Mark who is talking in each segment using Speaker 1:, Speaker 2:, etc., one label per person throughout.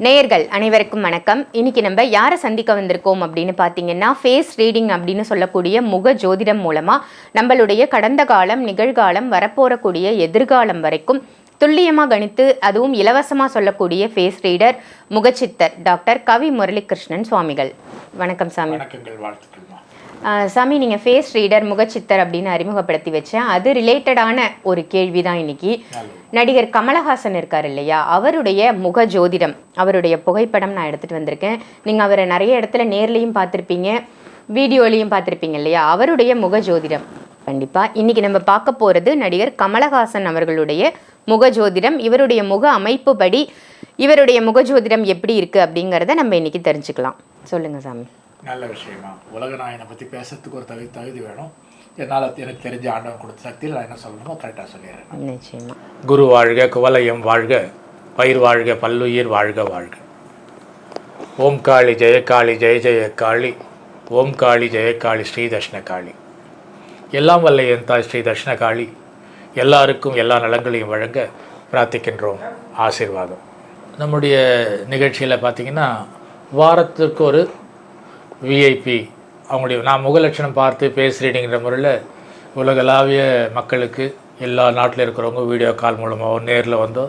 Speaker 1: நேயர்கள் அனைவருக்கும் வணக்கம். இன்னைக்கு நம்ம யாரை சந்திக்க வந்திருக்கோம் அப்படின்னு பார்த்தீங்கன்னா ஃபேஸ் ரீடிங் அப்படின்னு சொல்லக்கூடிய முக ஜோதிடம் மூலமாக நம்மளுடைய கடந்த காலம் நிகழ்காலம் வரப்போறக்கூடிய எதிர்காலம் வரைக்கும் துல்லியமாக கணித்து அதுவும் இலவசமாக சொல்லக்கூடிய ஃபேஸ் ரீடர் முகச்சித்தர் டாக்டர் கவி முரளிகிருஷ்ணன் சுவாமிகள். வணக்கம் சாமி.
Speaker 2: வணக்கங்கள்
Speaker 1: வாழ்த்துக்கள். சாமி நீங்கள் ஃபேஸ் ரீடர் முகச்சித்தர் அப்படின்னு அறிமுகப்படுத்தி வச்சேன். அது ரிலேட்டடான ஒரு கேள்வி தான் இன்னைக்கு. நடிகர் கமலஹாசன் இருக்கார் இல்லையா? அவருடைய முக ஜோதிடம் அவருடைய புகைப்படம் நான் எடுத்துகிட்டு வந்திருக்கேன். நீங்கள் அவரை நிறைய இடத்துல நேர்லேயும் பார்த்துருப்பீங்க வீடியோலையும் பார்த்துருப்பீங்க இல்லையா? அவருடைய முக ஜோதிடம். கண்டிப்பாக இன்னைக்கு நம்ம பார்க்க போகிறது நடிகர் கமலஹாசன் அவர்களுடைய முக ஜோதிடம் இவருடைய முக அமைப்பு படி இவருடைய முக ஜோதிடம் எப்படி இருக்குது அப்படிங்கிறத நம்ம இன்னைக்கு தெரிஞ்சுக்கலாம். சொல்லுங்கள் சாமி.
Speaker 2: நல்ல விஷயமா. உலக நாயனை பற்றி பேசுறதுக்கு ஒரு தகுதி தகுதி வேணும். என்னால் எனக்கு தெரிஞ்ச ஆண்டவன் கொடுத்த சக்தியில் நான் என்ன சொல்லணுமோ கரெக்டாக சொல்லிடுறேன் குரு வாழ்க குவலயம் வாழ்க பயிர் வாழ்க பல்லுயிர் வாழ்க வாழ்க. ஓம் காளி ஜெயகாளி ஜெய ஜெய காளி. ஓம் காளி ஜெயகாளி ஸ்ரீ தட்சிண காளி. எல்லாம் வல்ல என் தாய் ஸ்ரீ தட்சிண காளி. எல்லாருக்கும் எல்லா நலங்களையும் வழங்க பிரார்த்திக்கின்றோம். ஆசீர்வாதம். நம்முடைய நிகழ்ச்சியில் பார்த்திங்கன்னா வாரத்திற்கு ஒரு விஐபி அவங்களுடைய நான் முகலட்சணம் பார்த்து பேஸ் முறையில் உலகளாவிய மக்களுக்கு எல்லா நாட்டில் இருக்கிறவங்க வீடியோ கால் மூலமாகவோ நேரில் வந்தோ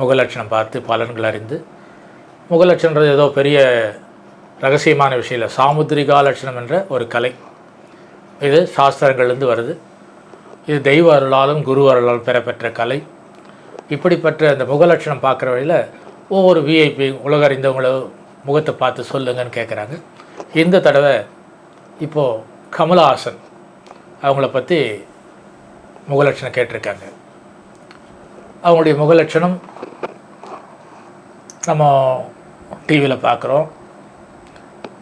Speaker 2: முகலட்சணம் பார்த்து பலன்கள் அறிந்து முகலட்சணன்றது ஏதோ பெரிய ரகசியமான விஷயம் இல்லை. சாமுத்திரிகா லட்சணம் என்ற ஒரு கலை. இது சாஸ்திரங்கள்லேருந்து வருது. இது தெய்வ அருளாலும் குரு அருளாலும் பெறப்பெற்ற கலை. இப்படிப்பட்ட அந்த முகலட்சணம் பார்க்குற வழியில் ஒவ்வொரு விஐபி உலக அறிந்தவங்கள முகத்தை பார்த்து சொல்லுங்கன்னு கேட்குறாங்க இந்த தடவை இப்போது கமலஹாசன் அவங்கள பற்றி முகலட்சணம் கேட்டிருக்காங்க. அவங்களுடைய முகலட்சணம் நம்ம டிவியில் பார்க்குறோம்.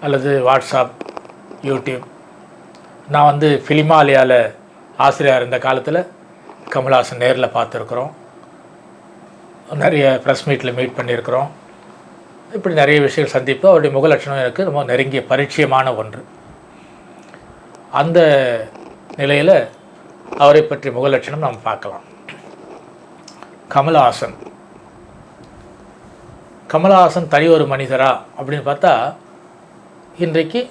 Speaker 2: அல்லது வாட்ஸ்அப் யூடியூப் நான் வந்து ஃபிலிமாலயாவில் ஆசிரியர் இருந்த காலத்தில் கமல்ஹாசன் நேரில் பார்த்துருக்குறோம். நிறைய ப்ரெஸ் மீட்டில் மீட் பண்ணியிருக்கிறோம். இப்படி நிறைய விஷயங்கள் சந்திப்பு அவருடைய முகலட்சணம் எனக்கு ரொம்ப நெருங்கிய பரிச்சயமான ஒன்று. அந்த நிலையில் அவரை பற்றிய முகலட்சணம் நாம் பார்க்கலாம். கமலஹாசன். கமலஹாசன் தனி ஒரு மனிதரா அப்படின்னு பார்த்தா இன்றைக்கு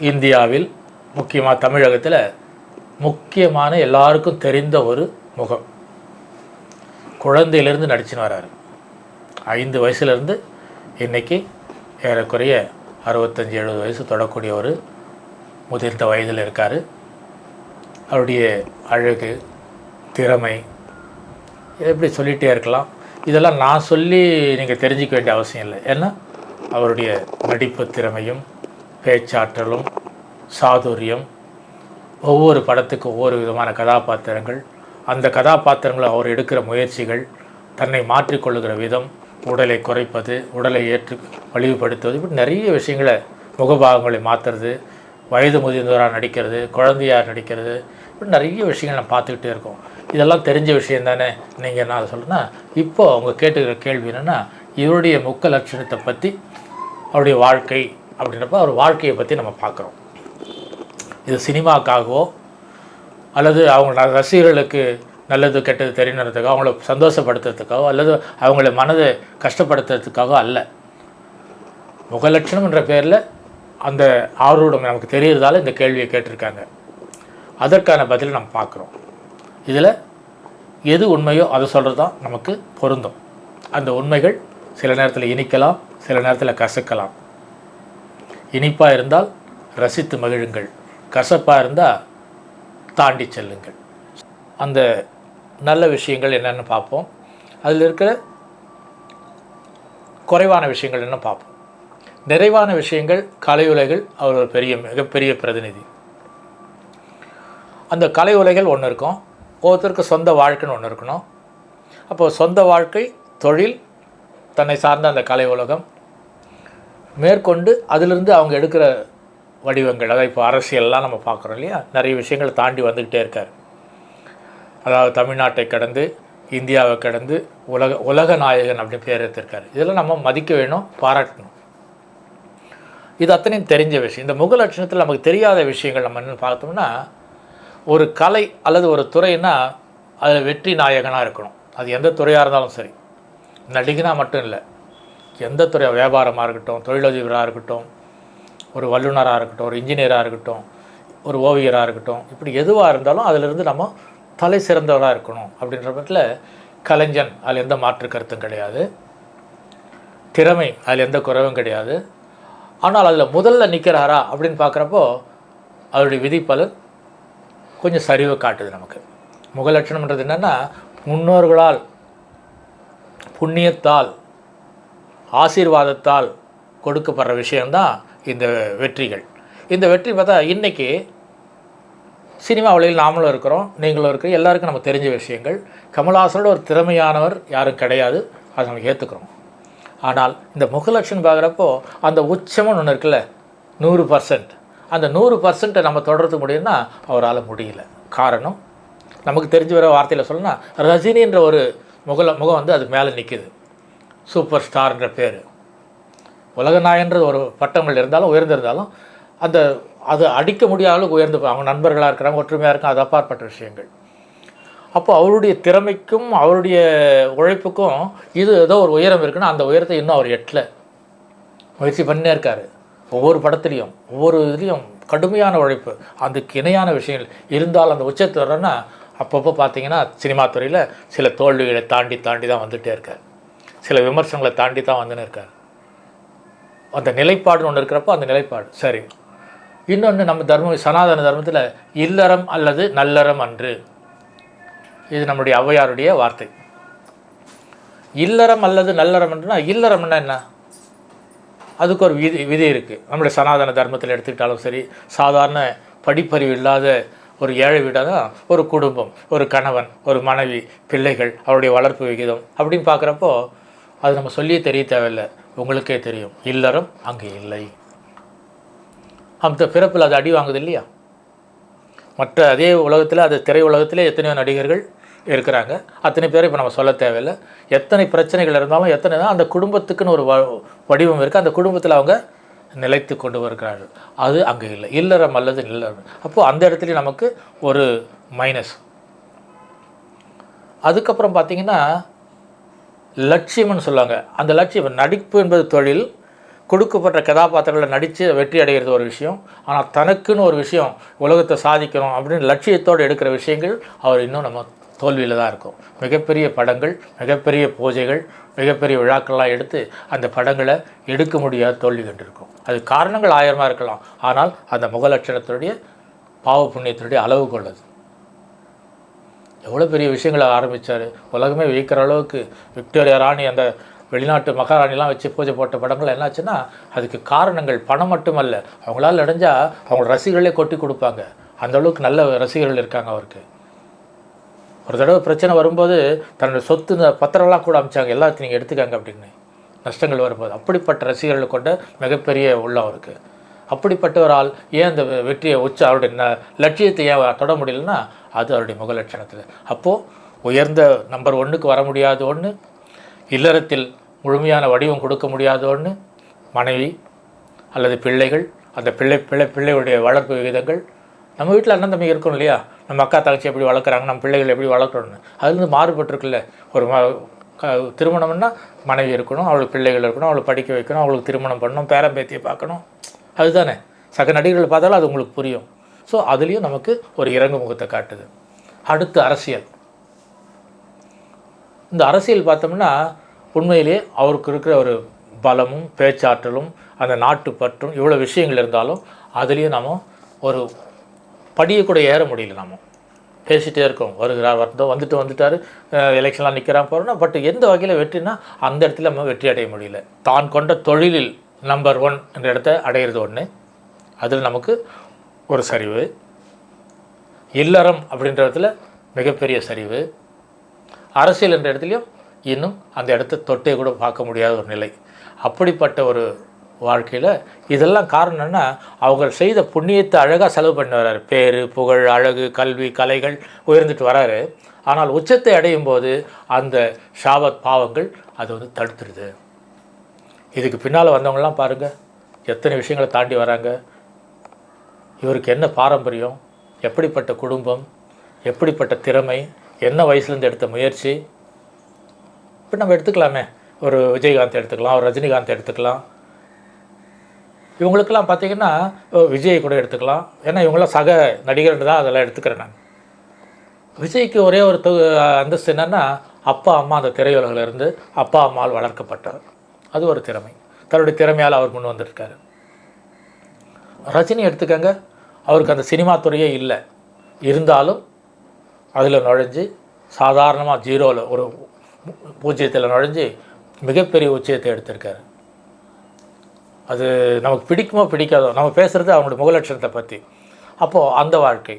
Speaker 2: இந்தியாவில் முக்கியமாக தமிழகத்தில் முக்கியமான எல்லாருக்கும் தெரிந்த ஒரு முகம். குழந்தையிலேருந்து நடிச்சுன்னு வராரு. ஐந்து வயசுலேருந்து இன்னைக்கு ஏறக்குறைய அறுபத்தஞ்சி எழுபது வயசு தொடக்கூடிய ஒரு முதிர்ந்த வயதில் இருக்கார். அவருடைய அழகு திறமை எப்படி சொல்லிகிட்டே இருக்கலாம். இதெல்லாம் நான் சொல்லி நீங்கள் தெரிஞ்சிக்க வேண்டிய அவசியம் இல்லை. ஏன்னா அவருடைய நடிப்பு திறமையும் பேச்சாற்றலும் சாதுரியம் ஒவ்வொரு படத்துக்கு ஒவ்வொரு விதமான கதாபாத்திரங்கள் அந்த கதாபாத்திரங்களை அவர் எடுக்கிற முயற்சிகள் தன்னை மாற்றிக்கொள்ளுகிற விதம் உடலை குறைப்பது உடலை ஏற்று வலிவுபடுத்துவது இப்படி நிறைய விஷயங்களை முகபாகங்களை மாற்றுறது வயது முதிர்ந்தவராக நடிக்கிறது குழந்தையாக நடிக்கிறது இப்படி நிறைய விஷயங்கள் நம்ம பார்த்துக்கிட்டே இருக்கோம். இதெல்லாம் தெரிஞ்ச விஷயம் தானே? நீங்கள் என்ன சொல்கிறேன்னா இப்போது அவங்க கேட்டுக்கிற கேள்வி என்னென்னா இவருடைய முக்க லட்சணத்தை பற்றி அவருடைய வாழ்க்கை அப்படின்றப்ப அவர் வாழ்க்கையை பற்றி நம்ம பார்க்குறோம். இது சினிமாக்காகவோ அல்லது அவங்க ரசிகர்களுக்கு நல்லது கெட்டது தெரியணுறதுக்காக அவங்கள சந்தோஷப்படுத்துறதுக்காகவோ அல்லது அவங்கள மனதை கஷ்டப்படுத்துறதுக்காகவோ அல்ல. முகலட்சணம் என்ற பேரில் அந்த ஆர்வம் நமக்கு தெரியறதால இந்த கேள்வியை கேட்டிருக்காங்க. அதற்கான பதிலை நம்ம பார்க்குறோம். இதில் எது உண்மையோ அதை சொல்கிறது தான் நமக்கு பொருந்தும். அந்த உண்மைகள் சில நேரத்தில் இனிக்கலாம் சில நேரத்தில் கசக்கலாம். இனிப்பாக இருந்தால் ரசித்து மகிழுங்கள். கசப்பாக இருந்தால் தாண்டி செல்லுங்கள். அந்த நல்ல விஷயங்கள் என்னென்னு பார்ப்போம். அதில் இருக்கிற குறைவான விஷயங்கள் என்ன பார்ப்போம். நிறைவான விஷயங்கள் கலை உலைகள் அவர் ஒரு பெரிய மிகப்பெரிய பிரதிநிதி. அந்த கலை உலைகள் ஒன்று இருக்கும். ஒவ்வொருத்தருக்கு சொந்த வாழ்க்கைன்னு ஒன்று இருக்கணும். அப்போது சொந்த வாழ்க்கை தொழில் தன்னை சார்ந்த அந்த கலை உலகம் மேற்கொண்டு அதிலிருந்து அவங்க எடுக்கிற வடிவங்கள். அதாவது இப்போ அரசியல்லாம் நம்ம பார்க்குறோம் இல்லையா? நிறைய விஷயங்களை தாண்டி வந்துக்கிட்டே இருக்கார். அதாவது தமிழ்நாட்டை கடந்து இந்தியாவை கடந்து உலக உலக நாயகன் அப்படின்னு பேர் எடுத்திருக்காரு. இதெல்லாம் நம்ம மதிக்க வேணும் பாராட்டணும். இது அத்தனையும் தெரிஞ்ச விஷயம். இந்த முகலட்சணத்தில் நமக்கு தெரியாத விஷயங்கள் நம்ம என்ன பார்த்தோம்னா ஒரு கலை அல்லது ஒரு துறைனா அதில் வெற்றி நாயகனாக இருக்கணும். அது எந்த துறையாக இருந்தாலும் சரி. நடிகனாக மட்டும் இல்லை. எந்த துறை வியாபாரமாக இருக்கட்டும் தொழிலதிபராக இருக்கட்டும் ஒரு வல்லுநராக இருக்கட்டும் ஒரு இன்ஜினியராக இருக்கட்டும் ஒரு ஓவியராக இருக்கட்டும் இப்படி எதுவாக இருந்தாலும் அதிலிருந்து நம்ம தலை சிறந்தவராக இருக்கணும் அப்படின்ற பட்சத்தில் கலைஞன் அதில் எந்த மாற்று கருத்தும் கிடையாது. திறமை அதில் எந்த குறைவும் கிடையாது. ஆனால் அதில் முதல்ல நிற்கிறாரா அப்படின்னு பார்க்குறப்போ அவருடைய விதிப்பலன் கொஞ்சம் சரிவு காட்டுது நமக்கு. முகலட்சணம்ன்றது என்னென்னா முன்னோர்களால் புண்ணியத்தால் ஆசீர்வாதத்தால் கொடுக்கப்படுற விஷயம்தான் இந்த வெற்றிகள். இந்த வெற்றி பார்த்தா இன்றைக்கி சினிமா வழியில் நாமளும் இருக்கிறோம் நீங்களும் இருக்கிற எல்லாருக்கும் நம்ம தெரிஞ்ச விஷயங்கள். கமல்ஹாசனோட ஒரு திறமையானவர் யாரும் கிடையாது. அதை நம்ம ஏற்றுக்கிறோம் ஆனால் இந்த முகலட்சணம் பார்க்குறப்போ அந்த உச்சம்னு ஒன்று இருக்குல்ல நூறு பர்சன்ட் அந்த நூறு பர்சன்ட்டை நம்ம தொடர்றது முடியும்னா அவரால் முடியல. காரணம் நமக்கு தெரிஞ்ச வர வார்த்தையில் சொல்லணும்னா ரஜினின்ற ஒரு முகல முகம் வந்து அது மேலே நிற்கிது சூப்பர் ஸ்டார்ன்ற பேர். உலகநாயன்றது ஒரு பட்டங்கள் இருந்தாலும் உயர்ந்திருந்தாலும் அந்த அது அடிக்க முடியாத அளவுக்கு உயர்ந்து அவங்க நண்பர்களாக இருக்கிறாங்க ஒற்றுமையாக இருக்காங்க அது அப்பாற்பட்ட விஷயங்கள். அப்போ அவருடைய திறமைக்கும் அவருடைய உழைப்புக்கும் இது ஏதோ ஒரு உயரம் இருக்குன்னா அந்த உயரத்தை இன்னும் அவர் எட்டல. முயற்சி பண்ணே இருக்கார். ஒவ்வொரு படத்துலேயும் ஒவ்வொரு இதுலேயும் கடுமையான உழைப்பு. அதுக்கு இணையான விஷயங்கள். இருந்தால் அந்த உச்சத்தை வர்றோன்னா அப்பப்போ பார்த்தீங்கன்னா சினிமா துறையில் சில தோல்விகளை தாண்டி தாண்டி தான் வந்துகிட்டே இருக்கார். சில விமர்சனங்களை தாண்டி தான் வந்துன்னு இருக்கார். அந்த நிலைப்பாடுன்னு ஒன்று இருக்கிறப்போ அந்த நிலைப்பாடு. சரி இன்னொன்று நம்ம தர்மம் சனாதன தர்மத்தில் இல்லறம் அல்லது நல்லறம் அன்று. இது நம்முடைய ஔவையாருடைய வார்த்தை. இல்லறம் அல்லது நல்லறம் என்றுனா இல்லறம்னா என்ன? அதுக்கு ஒரு விதி விதி இருக்குது நம்முடைய சனாதன தர்மத்தில் எடுத்துக்கிட்டாலும் சரி சாதாரண படிப்பறிவு இல்லாத ஒரு ஏழை வீடாக தான் ஒரு குடும்பம் ஒரு கணவன் ஒரு மனைவி பிள்ளைகள் அவருடைய வளர்ப்பு விகிதம் அப்படின்னு பார்க்குறப்போ அது நம்ம சொல்லியே தெரிய தேவையில்லை. உங்களுக்கே தெரியும். இல்லறம் அங்கே இல்லை. அந்த பிறப்பில் அது அடி வாங்குது இல்லையா மற்ற அதே உலகத்தில் அது திரை உலகத்தில் எத்தனையோ நடிகர்கள் இருக்கிறாங்க. அத்தனை பேரை இப்போ நம்ம சொல்ல தேவையில்லை. எத்தனை பிரச்சனைகள் இருந்தாலும் எத்தனை தான் அந்த குடும்பத்துக்குன்னு ஒரு வ- வடிவம் இருக்குது அந்த குடும்பத்தில் அவங்க நிலைத்து கொண்டு வருகிறார்கள். அது அங்கே இல்லை. இல்லறம் அல்லது இல்லறம் அப்போது அந்த இடத்துலையும் நமக்கு ஒரு மைனஸ் அதுக்கப்புறம் பார்த்திங்கன்னா லட்சியம்னு சொல்லுவாங்க. அந்த லட்சியம் நடிப்பு என்பது தொழில் கொடுக்கப்பட்ட கதாபாத்திரங்களில் நடித்து வெற்றி அடைகிறது ஒரு விஷயம். ஆனால் தனக்குன்னு ஒரு விஷயம் உலகத்தை சாதிக்கணும் அப்படின்னு லட்சியத்தோடு எடுக்கிற விஷயங்கள் அவர் இன்னும் நம்ம தோல்வியில் தான் இருக்கும். மிகப்பெரிய படங்கள் மிகப்பெரிய பூஜைகள் மிகப்பெரிய விழாக்கள்லாம் எடுத்து அந்த படங்களை எடுக்க முடியாத தோல்வி கண்டிருக்கும். அது காரணங்கள் ஆயிரமாக இருக்கலாம். ஆனால் அந்த முகலட்சணத்தினுடைய பாவ புண்ணியத்தினுடைய அளவு கொள்ளது எவ்வளோ பெரிய விஷயங்களை ஆரம்பித்தார் உலகமே வியக்கிற அளவுக்கு விக்டோரியா ராணி அந்த வெளிநாட்டு மகாராணிலாம் வச்சு பூஜை போட்ட படங்கள் என்னாச்சுன்னா அதுக்கு காரணங்கள் பணம் மட்டுமல்ல. அவங்களால் அடைஞ்சால் அவங்க ரசிகர்களே கொட்டி கொடுப்பாங்க. அந்த அளவுக்கு நல்ல ரசிகர்கள் இருக்காங்க அவருக்கு. ஒரு தடவை பிரச்சனை வரும்போது தன்னோட சொத்து இந்த பத்திரம்லாம் கூட அமைச்சாங்க. எல்லாத்தையும் நீங்கள் எடுத்துக்காங்க அப்படின்னு. நஷ்டங்கள் வரும்போது. அப்படிப்பட்ட ரசிகர்களை கொண்ட மிகப்பெரிய உள்ளம் அவருக்கு. அப்படிப்பட்ட ஒரு ஆள் ஏன் அந்த வெ- வெற்றியை உச்ச அவருடைய ந- லட்சியத்தை ஏன் தொட முடியலன்னா அது அவருடைய முக லட்சணத்தில் அப்போது உயர்ந்த நம்பர் ஒன்றுக்கு வர முடியாத ஒன்று இல்லறத்தில் முழுமையான வடிவம் கொடுக்க முடியாத ஒன்று மனைவி அல்லது பிள்ளைகள் அந்த பிள்ளை பிள்ளை பிள்ளையுடைய வளர்ப்பு விகிதங்கள் நம்ம வீட்டில் அண்ணன் தம்பி இருக்கணும் இல்லையா? நம்ம அக்கா தங்கச்சி எப்படி வளர்க்குறாங்க? நம்ம பிள்ளைகள் எப்படி வளர்க்கணும்னு. அதுலேருந்து மாறுபட்டிருக்குல்ல. ஒரு ம க- திருமணம்னா மனைவி இருக்கணும் அவளுக்கு பிள்ளைகள் இருக்கணும் அவளை படிக்க வைக்கணும் அவளுக்கு திருமணம் பண்ணணும் பேரம்பேத்தியை பார்க்கணும். அதுதானே. சக நடிகர்கள் பார்த்தாலும் அது உங்களுக்கு புரியும். ஸோ அதுலேயும் நமக்கு ஒரு இறங்கு முகத்தை காட்டுது. அடுத்து அரசியல். இந்த அரசியல் பார்த்தோம்னா உண்மையிலே அவருக்கு இருக்கிற ஒரு பலமும் பேச்சாற்றலும் அந்த நாட்டு பற்றும் இவ்வளோ விஷயங்கள் இருந்தாலும் அதுலேயும் நாம் ஒரு படியை கூட ஏற முடியல நாம். பேசிகிட்டே இருக்கோம். வருகிறார் வந்தோம் வந்துட்டு வந்துட்டார். எலெக்ஷன்லாம் நிற்கிறான் போகிறோம்னா பட் எந்த வகையில் வெற்றினா அந்த இடத்துல நம்ம வெற்றி அடைய முடியல. தான் கொண்ட தொழிலில் நம்பர் ஒன் என்ற இடத்த அடையிறது ஒன்று அதில் நமக்கு ஒரு சரிவு. இல்லறம் அப்படின்ற இடத்துல மிகப்பெரிய சரிவு. அரசியல் என்ற இடத்துலையும் இன்னும் அந்த இடத்த தொட்டே கூட பார்க்க முடியாத ஒரு நிலை. அப்படிப்பட்ட ஒரு வாழ்க்கையில் இதெல்லாம் காரணம் என்னன்னா அவங்க செய்த புண்ணியத்தை அழகாக செலவு பண்ணி வர்றாரு பேர் புகழ் அழகு கல்வி கலைகள் உயர்ந்துட்டு வராரு. ஆனால் உச்சத்தை அடையும் போது அந்த ஷாபத் பாவங்கள் அது வந்து தடுத்துடுது இதுக்கு பின்னால் வந்தவங்களாம் பாருங்கள் எத்தனை விஷயங்களை தாண்டி வராங்க. இவருக்கு என்ன பாரம்பரியம் எப்படிப்பட்ட குடும்பம் எப்படிப்பட்ட திறமை என்ன வயசுலேருந்து எடுத்த முயற்சி இப்போ நம்ம எடுத்துக்கலாமே. ஒரு விஜயகாந்த் எடுத்துக்கலாம் ஒரு ரஜினிகாந்த் எடுத்துக்கலாம். இவங்களுக்கெல்லாம் பார்த்தீங்கன்னா விஜய் கூட எடுத்துக்கலாம். ஏன்னா இவங்களாம் சக நடிகர்னு தான் அதெல்லாம் எடுத்துக்கிறேன் நான். விஜய்க்கு ஒரே ஒரு தொகு அந்தஸ்து என்னென்னா அப்பா அம்மா அந்த திரையுலகிலிருந்து அப்பா அம்மாவால் வளர்க்கப்பட்டார் அது ஒரு திறமை. தன்னுடைய திறமையால் அவர் முன் வந்திருக்காரு. ரஜினி எடுத்துக்கங்க. அவருக்கு அந்த சினிமா துறையே இல்லை. இருந்தாலும் அதில் நுழைஞ்சு சாதாரணமாக ஜீரோவில் ஒரு பூஜ்ஜியத்தில் நுழைஞ்சு மிகப்பெரிய உச்சயத்தை எடுத்திருக்காரு. அது நமக்கு பிடிக்குமோ பிடிக்காதோ நம்ம பேசுகிறது அவங்களோட முகலட்சணத்தை பற்றி அப்போது அந்த வாழ்க்கை.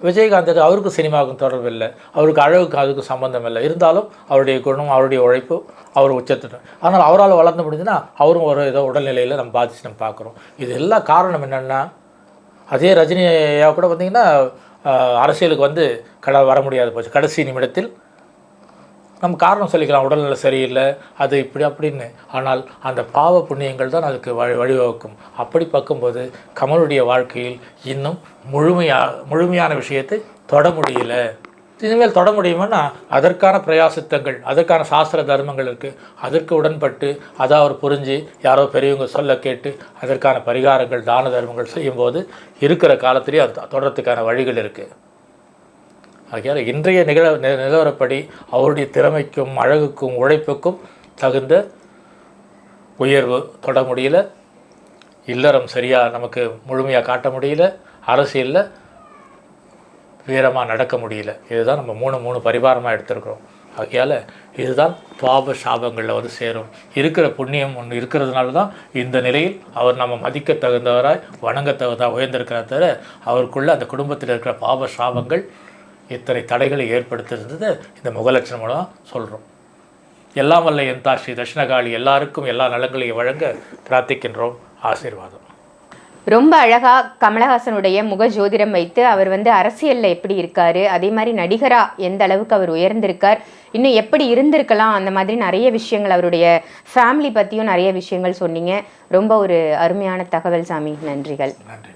Speaker 2: விஜயகாந்த் அவருக்கும் சினிமாவுக்கும் தொடர்பு இல்லை. அவருக்கு அழகுக்கும் அதுக்கும் சம்மந்தம் இல்லை. இருந்தாலும் அவருடைய குணம் அவருடைய உழைப்பு அவர் உச்சத்து ஆனால் அவரால் வளர்ந்து முடிஞ்சுன்னா அவரும் ஒரு ஏதோ உடல்நிலையில் நம்ம பாதிச்சு நம்ம பார்க்குறோம். இது எல்லா காரணம் என்னென்னா அதே ரஜினியாக கூட பார்த்திங்கன்னா அரசியலுக்கு வந்து கட வர முடியாது போச்சு. கடைசி நிமிடத்தில் நம்ம காரணம் சொல்லிக்கலாம் உடல்நிலை சரியில்லை அது இப்படி அப்படின்னு. ஆனால் அந்த பாவ புண்ணியங்கள் தான் அதுக்கு வழி வழிவகுக்கும். அப்படி பார்க்கும்போது கமலுடைய வாழ்க்கையில் இன்னும் முழுமையாக முழுமையான விஷயத்தை தொட முடியல. இனிமேல் தொட முடியுமானா அதற்கான பிரயாசித்தங்கள் அதற்கான சாஸ்திர தர்மங்கள் இருக்குது அதற்கு உடன்பட்டு அதை அவர் புரிஞ்சு யாரோ பெரியவங்க சொல்ல கேட்டு அதற்கான பரிகாரங்கள் தான தர்மங்கள் செய்யும்போது இருக்கிற காலத்திலேயே அது தொடரத்துக்கான வழிகள் இருக்குது ஆகையால் இன்றைய நிகழ நி- நிலவரப்படி அவருடைய திறமைக்கும் அழகுக்கும் உழைப்புக்கும் தகுந்த உயர்வு தொட முடியல. இல்லறம் சரியாக நமக்கு முழுமையாக காட்ட முடியல. அரசியலில் வீரமாக நடக்க முடியல. இதுதான் நம்ம மூணு மூணு பரிபாரமாக எடுத்திருக்கிறோம். ஆகையால் இதுதான் பாப சாபங்களில் வந்து சேரும். இருக்கிற புண்ணியம் ஒன்று இருக்கிறதுனால தான் இந்த நிலையில் அவர் நம்ம மதிக்க தகுந்தவராய் வணங்க தகுந்தா உயர்ந்திருக்கிறார் தவிர அவருக்குள்ளே அந்த குடும்பத்தில் இருக்கிற பாப சாபங்கள் இத்தனை தடைகளை ஏற்படுத்துறது இந்த முகலட்சணம் மூலம் சொல்கிறோம் எல்லாம் வல்ல என் தாஷி தட்சிணகாளி எல்லாருக்கும் எல்லா நலங்களையும் வழங்க பிரார்த்திக்கின்றோம். ஆசீர்வாதம்.
Speaker 1: ரொம்ப அழகா கமலஹாசனுடைய முக ஜோதிடம் வைத்து அவர் வந்து அரசியல்ல எப்படி இருக்காரு அதே மாதிரி நடிகரா எந்த அளவுக்கு அவர் உயர்ந்திருக்கார் இன்னும் எப்படி இருந்திருக்கலாம் அந்த மாதிரி நிறைய விஷயங்கள் அவருடைய ஃபேமிலி பத்தியும் நிறைய விஷயங்கள் சொன்னீங்க. ரொம்ப ஒரு அருமையான தகவல் சாமி. நன்றிகள்.
Speaker 2: நன்றி.